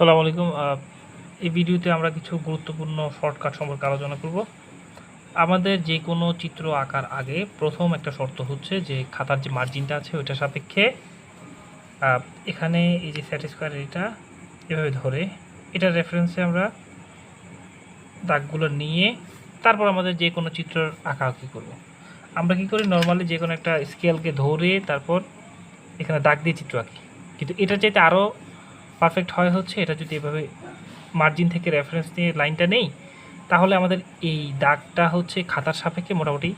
আসসালামু আলাইকুম। এই ভিডিওতে আমরা কিছু গুরুত্বপূর্ণ শর্টকাট সম্পর্কে আলোচনা করব। আমাদের যে কোনো চিত্র আঁকার আগে প্রথম একটা শর্ত হচ্ছে যে খাতার যে মার্জিনটা আছে ওইটা সাপেক্ষে এখানে এই যে স্যাটিসফায়ার এটা এভাবে ধরে, এটার রেফারেন্সে আমরা দাগগুলো নিয়ে তারপর আমাদের যে কোনো চিত্র আঁকা আঁকি করব। আমরা কি করি? নর্মালি যে কোনো একটা স্কেলকে ধরে তারপর এখানে দাগ দিয়ে চিত্র আঁকি। কিন্তু এটা চাইতে আরও পারফেক্ট হয় হচ্ছে এটা যদি এভাবে মার্জিন থেকে রেফারেন্স নিয়ে লাইনটা নেই, তাহলে আমাদের এই দাগটা হচ্ছে খাতার সাপেক্ষে মোটামুটি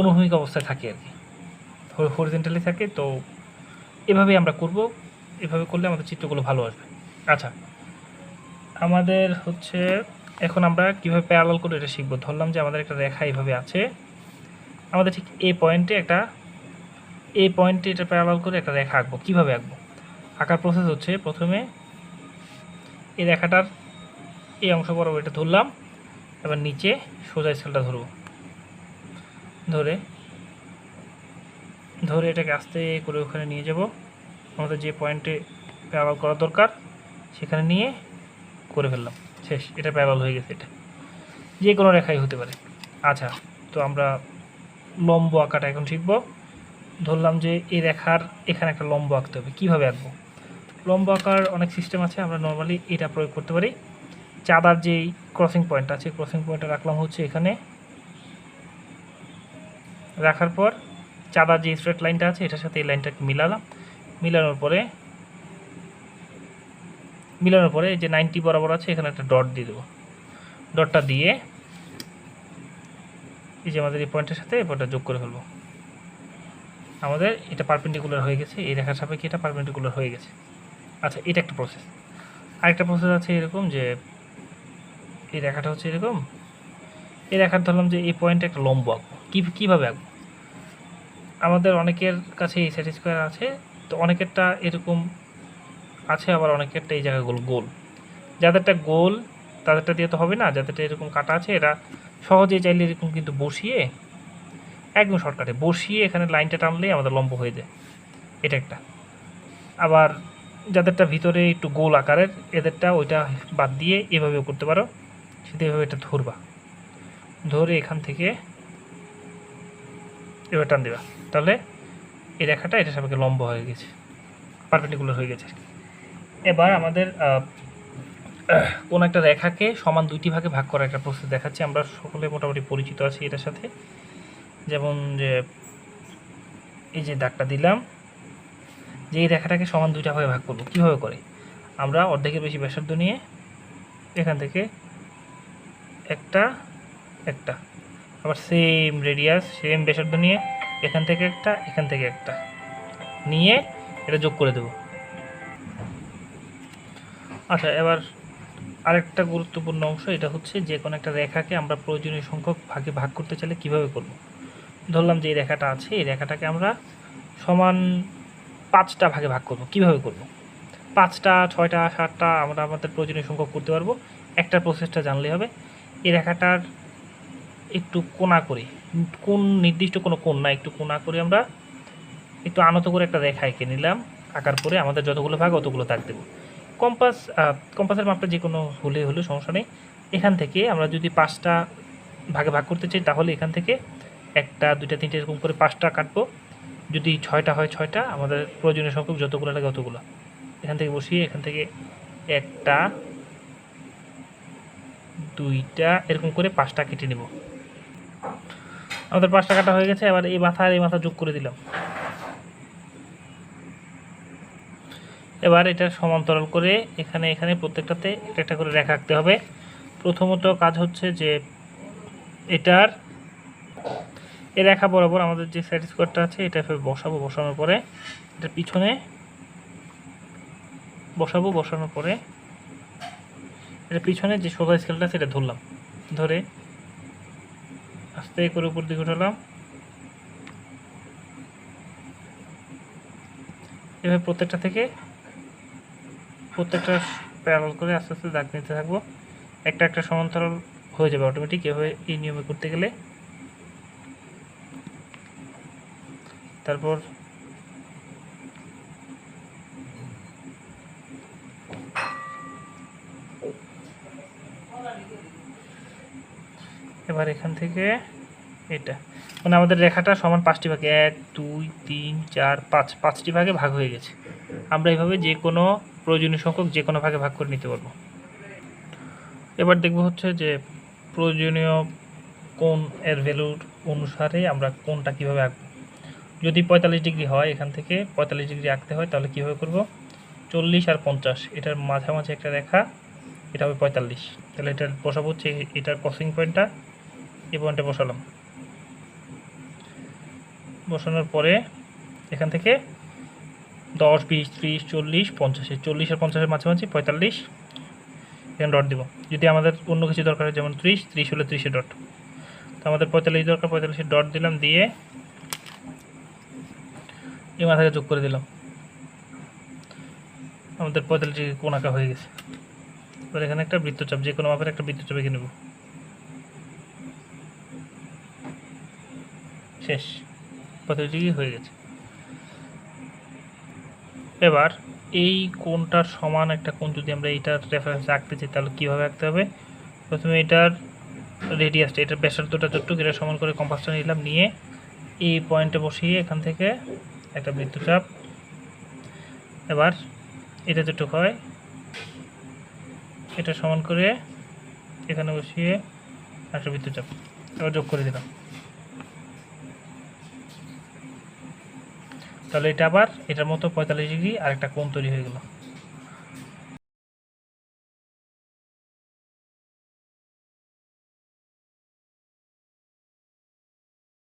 অনুভূমিক অবস্থায় থাকে আর কি। হরিজেন্টালি থাকে, তো এভাবেই আমরা করব, এভাবে করলে আমাদের চিত্রগুলো ভালো আসবে। আচ্ছা আমাদের হচ্ছে এখন আমরা কীভাবে প্যারালাল করে এটা শিখব? ধরলাম যে আমাদের একটা রেখা এইভাবে আছে, আমাদের ঠিক এ পয়েন্টে একটা, এ পয়েন্টে এটা প্যারালাল করে একটা রেখা আঁকবো। কীভাবে আঁকবো? আঁকার প্রসেস হচ্ছে প্রথমে এই রেখাটার এই অংশ বরাবর এটা ধরলাম, এবার নিচে সোজা স্কেলটা ধরবো। ধরে ধরে এটাকে আস্তে করে ওখানে নিয়ে যাব। আমাদের যে পয়েন্টে প্যারাল করা দরকার, সেখানে নিয়ে করে ফেললাম। শেষ, এটা প্যারাল হয়ে গেছে এটা। যে কোনো রেখাই হতে পারে। আচ্ছা তো আমরা লম্ব আঁকাটা এখন শিখব। ধরলাম যে এই রেখার এখানে একটা লম্ব আঁকতে হবে। কীভাবে আঁকবো? লম্ব আঁকার অনেক সিস্টেম আছে, আমরা নর্মালি এটা প্রয়োগ করতে পারি। চাঁদার যেই ক্রসিং পয়েন্ট আছে ক্রসিং পয়েন্টটা রাখলাম হচ্ছে এখানে। রাখার পর চাঁদার যে স্ট্রেট লাইনটা আছে, এটার সাথে এই লাইনটাকে মিলালাম। মিলানোর পরে মিলানোর পরে যে নাইনটি বরাবর আছে, এখানে একটা ডট দিয়ে দেবো। ডটটা দিয়ে এই যে আমাদের এই পয়েন্টের সাথে এই পয়েন্টটা যোগ করে ফেলব। আমাদের এটা পারপেন্ডিকুলার হয়ে গেছে, এই রেখার সাপেক্ষে এটা পারপেন্ডিকুলার হয়ে গেছে। আচ্ছা এটা একটা প্রসেস আরেকটা প্রসেস আছে এরকম যে, এই রেখাটা হচ্ছে এরকম। এই রেখার ধরলাম যে এই পয়েন্টে একটা লম্ব আঁকবো। কী, কীভাবে আঁকবো? আমাদের অনেকের কাছে এই স্যাটিসফায়ার আছে, তো অনেকেরটা এরকম আছে, আবার অনেকেরটা এই জায়গাগুলো গোল। যাদেরটা গোল, তাদেরটা দিয়ে তো হবে না। যাদেরটা এরকম কাটা আছে, এরা সহজে চাইলে এরকম কিন্তু বসিয়ে, একদম শর্টকাটে বসিয়ে এখানে লাইনটা টানলেই আমাদের লম্ব হয়ে যায়। এটা একটা। আবার যাদেরটা ভিতরে একটু গোল আকারের, এদেরটা ওইটা বাদ দিয়ে এভাবেও করতে পারো। সেটা এভাবে এটা ধরবা। ধরে এখান থেকে এবার টান দেবা। তাহলে এই রেখাটা এটা সবাইকে লম্ব হয়ে গেছে। পারপেন্ডিকুলার হয়ে গেছে এবার আমাদের কোন একটা রেখাকে সমান দুইটি ভাগে ভাগ করার একটা প্রসেস দেখাচ্ছি। আমরা সকলে মোটামুটি পরিচিত আছি এটার সাথে। যেমন যে, এই যে দাগটা দিলাম যে এই রেখাটাকে সমান দুইটা ভাগে ভাগ করব, কীভাবে করে? আমরা অর্ধেকের বেশি ব্যাসার্ধ নিয়ে এখান থেকে একটা একটা। আবার সেম রেডিয়াস সেম ব্যাসার্ধ নিয়ে এখান থেকে একটা, এখান থেকে একটা। নিয়ে এটা যোগ করে দেব। আচ্ছা এবার আরেকটা গুরুত্বপূর্ণ অংশ, এটা হচ্ছে যে কোনো একটা রেখাকে আমরা প্রয়োজনীয় সংখ্যক ভাগে ভাগ করতে চাইলে কীভাবে করব? ধরলাম যে এই রেখাটা আছে, এই রেখাটাকে আমরা সমান পাঁচটা ভাগে ভাগ করব। কীভাবে করব? পাঁচটা, ছয়টা, সাতটা, আমরা আমাদের প্রয়োজনীয় সংখ্যক করতে পারব। একটা প্রসেসটা জানলেই হবে। এই রেখাটার একটু কোনা করে, কোন নির্দিষ্ট কোনো কোণ না, একটু কোনা করে আমরা একটু আনত করে একটা রেখা এঁকে নিলাম। আঁকার পরে আমাদের যতগুলো ভাগ, অতগুলো দাগ দেবো। কম্পাস কম্পাসের মাপটা যে কোনো হলে হলে, সমস্যা নেই। এখান থেকে আমরা যদি পাঁচটা ভাগে ভাগ করতে চাই, তাহলে এখান থেকে একটা, দুইটা, তিনটে এরকম করে পাঁচটা কাটবো। যদি ছয়টা হয় ছয়টা, আমাদের প্রয়োজনীয় সংখ্যক যতগুলো লাগে অতগুলো। এখান থেকে বসিয়ে এখান থেকে একটা, দুইটা, এরকম করে পাঁচটা কেটে নেব। আমাদের পাঁচটা কাটা হয়ে গেছে, এবার এই মাথা আর এই মাথা যোগ করে দিলাম। এবার এটা সমান্তরাল করে এখানে এখানে প্রত্যেকটাতে একটা একটা করে রেখা রাখতে হবে। প্রথমত কাজ হচ্ছে যে এটার এই রেখা বরাবর আমাদের যে সাইড স্কোয়ারটা আছে, এটা এভাবে বসাবো, বসানোর পরে এটা পিছনে বসাবো, বসানোর পরে এটা পিছনে যে সোজা স্কেলটা সেটা ধরলাম। ধরে আস্তে করে উপর দিকে উঠালাম। এভাবে প্রত্যেকটা থেকে প্রত্যেকটা প্যারাল করে আস্তে আস্তে দাগ নিতে থাকব। একটা একটা সমান্তরাল হয়ে যাবে অটোমেটিক এভাবে এই নিয়মে করতে গেলে তারপর এবার এখান থেকে এটা। মানে আমাদের রেখাটা সমান পাঁচটি ভাগে। এক, দুই, তিন, চার, পাঁচ। পাঁচটি ভাগে ভাগ হয়ে গেছে। আমরা এভাবে যে কোনো প্রয়োজনীয় সংখ্যক যে কোনো ভাগে ভাগ করে নিতে পারব। এবার দেখব হচ্ছে যে প্রয়োজনীয় কোন এর ভ্যালুর অনুসারে আমরা কোনটা কীভাবে আঁকবো। যদি পঁয়তাল্লিশ ডিগ্রি হয় এখান থেকে, পঁয়তাল্লিশ ডিগ্রি আঁকতে হয়, তাহলে কীভাবে করব? চল্লিশ আর পঞ্চাশ, এটার মাঝামাঝি একটা রেখা, এটা হবে পঁয়তাল্লিশ। তাহলে এটার বসাবো হচ্ছে এটার ক্রসিং পয়েন্টটা এই পয়েন্টে বসালাম। বসানোর পরে এখান থেকে দশ, বিশ, ত্রিশ, চল্লিশ, পঞ্চাশে চল্লিশ আর পঞ্চাশের মাঝামাঝি, পঁয়তাল্লিশ, এখানে ডট দিব। যদি আমাদের অন্য কিছু দরকার হয়, যেমন ত্রিশ ত্রিশ হলে ত্রিশে ডট তো আমাদের পঁয়তাল্লিশ দরকার পঁয়তাল্লিশে ডট দিলাম, দিয়ে এই মাথাকে যোগ করে দিলাম। আমাদের পঁয়তাল্লিশ ডিগ্রি কোন আঁকা হয়ে গেছে। এবার এখানে একটা বৃত্তচাপ, যে কোনো মাপের একটা বৃত্তচাপ এঁকে নেব। শেষ। পঁয়তাল্লিশ ডিগ্রি হয়ে গেছে। এবার এই কোনটার সমান একটা কোন যদি আমরা এইটার রেফারেন্স আঁকতে চাই, তাহলে কীভাবে আঁকতে হবে? প্রথমে এটার রেডিয়াসটা এটার ব্যাসার্ধটা যতটুকু, এটা সমান করে কম্পাসটা নিলাম, নিয়ে এই পয়েন্টে বসিয়ে এখান থেকে একটা বৃত্তচাপ। এবার এটা যেটুকু হয়, এটা সমান করে এখানে বসিয়ে একটা বৃত্তচাপ। এবার যোগ করে দিলাম। তাহলে এটা আবার এটার মতো পঁয়তাল্লিশ ডিগ্রি আর একটা কোণ তৈরি হয়ে গেল।